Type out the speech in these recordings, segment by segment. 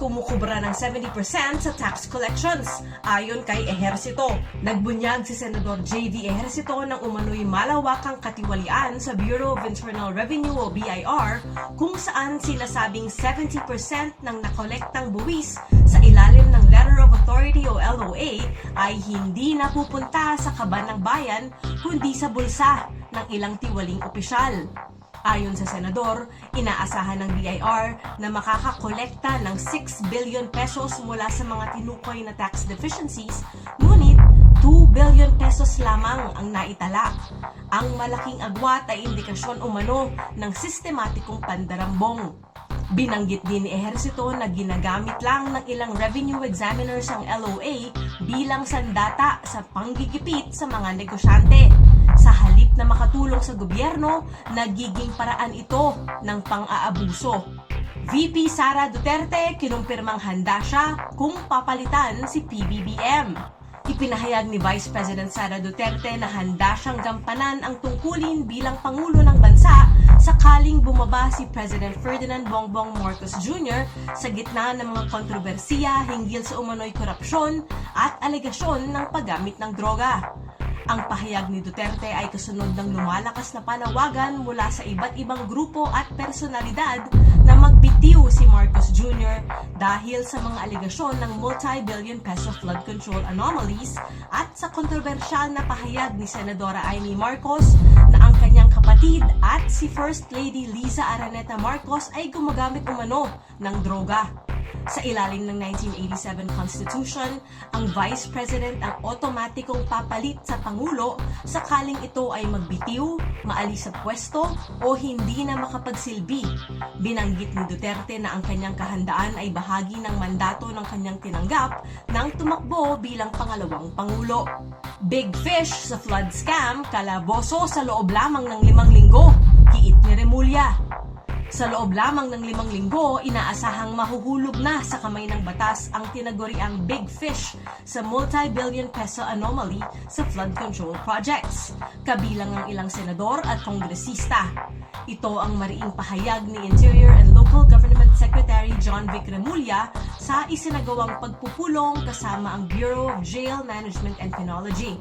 umaubra ng 70% sa tax collections. Ayon kay Ehersito, nagbunyag si Senador J.D. Ehersito ng umano'y malawakang katiwalian sa Bureau of Internal Revenue o BIR kung saan sinasabing 70% ng nakolektang buwis sa ilalim ng Letter of Authority o LOA ay hindi napupunta sa kaban ng bayan kundi sa bulsa ng ilang tiwaling opisyal. Ayon sa senador, inaasahan ng BIR na makakakolekta ng 6 billion pesos mula sa mga tinukoy na tax deficiencies, ngunit 2 billion pesos lamang ang naitala. Ang malaking agwat ay indikasyon umano ng sistematikong pandarambong. Binanggit din ni Ehersito na ginagamit lang ng ilang revenue examiners ang LOA bilang sandata sa panggigipit sa mga negosyante. Sa halip na makatulong sa gobyerno, nagiging paraan ito ng pang-aabuso. VP Sara Duterte kinumpirmang handa siya kung papalitan si PBBM. Ipinahayag ni Vice President Sara Duterte na handa siyang gampanan ang tungkulin bilang Pangulo ng Bansa sakaling bumaba si President Ferdinand Bongbong Marcos Jr. sa gitna ng mga kontrobersiya hinggil sa umano'y korupsyon at alegasyon ng paggamit ng droga. Ang pahayag ni Duterte ay kasunod ng lumalakas na panawagan mula sa iba't ibang grupo at personalidad na magbitiw si Marcos Jr. dahil sa mga alegasyon ng multi-billion peso flood control anomalies at sa kontrobersyal na pahayag ni Senadora Amy Marcos na ang kanyang kapatid at si First Lady Liza Araneta Marcos ay gumagamit umano ng droga. Sa ilalim ng 1987 Constitution, ang Vice President ang otomatikong papalit sa Pangulo sakaling ito ay magbitiw, maalis sa pwesto o hindi na makapagsilbi. Binanggit ni Duterte na ang kanyang kahandaan ay bahagi ng mandato ng kanyang tinanggap nang tumakbo bilang pangalawang Pangulo. Big fish sa flood scam, kalaboso sa loob lamang ng limang linggo, kiit ni Remulla. Sa loob lamang ng limang linggo, inaasahang mahuhulog na sa kamay ng batas ang tinaguriang big fish sa multi-billion peso anomaly sa flood control projects, kabilang ang ilang senador at kongresista. Ito ang mariing pahayag ni Interior and Local Government Secretary John Vic Remulla sa isinagawang pagpupulong kasama ang Bureau of Jail Management and Penology.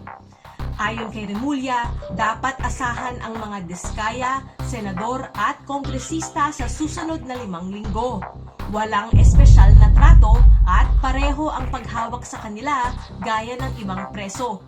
Ayon kay Remulla, dapat asahan ang mga diskaya, senador at kongresista sa susunod na limang linggo. Walang espesyal na trato at pareho ang paghawak sa kanila gaya ng ibang preso.